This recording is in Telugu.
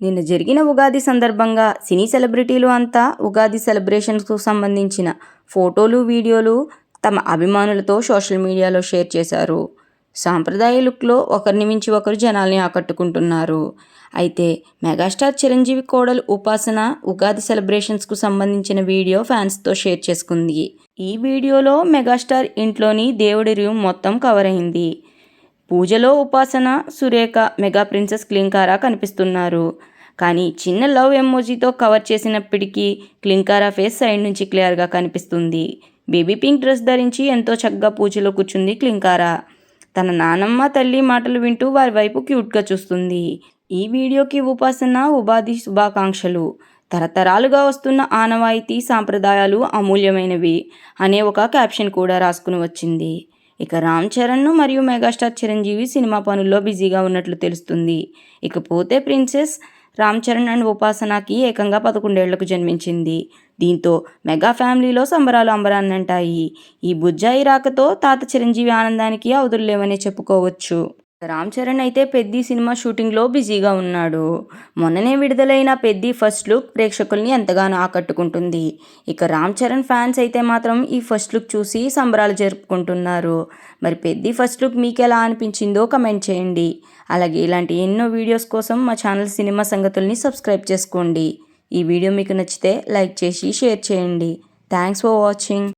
నిన్న జరిగిన ఉగాది సందర్భంగా సినీ సెలబ్రిటీలు అంతా ఉగాది సెలబ్రేషన్స్కు సంబంధించిన ఫోటోలు వీడియోలు తమ అభిమానులతో సోషల్ మీడియాలో షేర్ చేశారు. సాంప్రదాయ లుక్లో ఒకరిని మించి ఒకరు జనాల్ని ఆకట్టుకుంటున్నారు. అయితే మెగాస్టార్ చిరంజీవి కోడలు ఉపాసన ఉగాది సెలబ్రేషన్స్కు సంబంధించిన వీడియో ఫ్యాన్స్తో షేర్ చేసుకుంది. ఈ వీడియోలో మెగాస్టార్ ఇంట్లోని దేవుడి రూమ్ మొత్తం కవర్ అయింది. పూజలో ఉపాసన సురేఖ మెగా ప్రిన్సెస్ క్లింకారా కనిపిస్తున్నారు. కానీ చిన్న లవ్ ఎమోజీతో కవర్ చేసినప్పటికీ క్లింకారా ఫేస్ సైడ్ నుంచి క్లియర్గా కనిపిస్తుంది. బేబీ పింక్ డ్రెస్ ధరించి ఎంతో చక్కగా పూజలో కూర్చుంది క్లింకారా. తన నానమ్మ తల్లి మాటలు వింటూ వారి వైపు క్యూట్గా చూస్తుంది. ఈ వీడియోకి ఉపాసన ఉపాధి శుభాకాంక్షలు. తరతరాలుగా వస్తున్న ఆనవాయితీ సాంప్రదాయాలు అమూల్యమైనవి అనే ఒక క్యాప్షన్ కూడా రాసుకుని వచ్చింది. ఇక రామ్ చరణ్ మరియు మెగాస్టార్ చిరంజీవి సినిమా పనుల్లో బిజీగా ఉన్నట్లు తెలుస్తుంది. ఇకపోతే ప్రిన్సెస్ రామ్ చరణ్ అండ్ ఉపాసనకి ఏకంగా పదకొండేళ్ళకు జన్మించింది. దీంతో మెగా ఫ్యామిలీలో సంబరాలు అంబరాన్నంటాయి. ఈ బుజ్జాయి రాకతో తాత చిరంజీవి ఆనందానికి అవధుల్లేవనే చెప్పుకోవచ్చు. రామ్ చరణ్ అయితే పెద్ది సినిమా షూటింగ్లో బిజీగా ఉన్నాడు. మొన్ననే విడుదలైన పెద్ది ఫస్ట్ లుక్ ప్రేక్షకుల్ని ఎంతగానో ఆకట్టుకుంటుంది. ఇక రామ్ చరణ్ ఫ్యాన్స్ అయితే మాత్రం ఈ ఫస్ట్ లుక్ చూసి సంబరాలు జరుపుకుంటున్నారు. మరి పెద్ది ఫస్ట్ లుక్ మీకు ఎలా అనిపించిందో కమెంట్ చేయండి. అలాగే ఇలాంటి ఎన్నో వీడియోస్ కోసం మా ఛానల్ సినిమా సంగతుల్ని సబ్స్క్రైబ్ చేసుకోండి. ఈ వీడియో మీకు నచ్చితే లైక్ చేసి షేర్ చేయండి. Thanks for watching.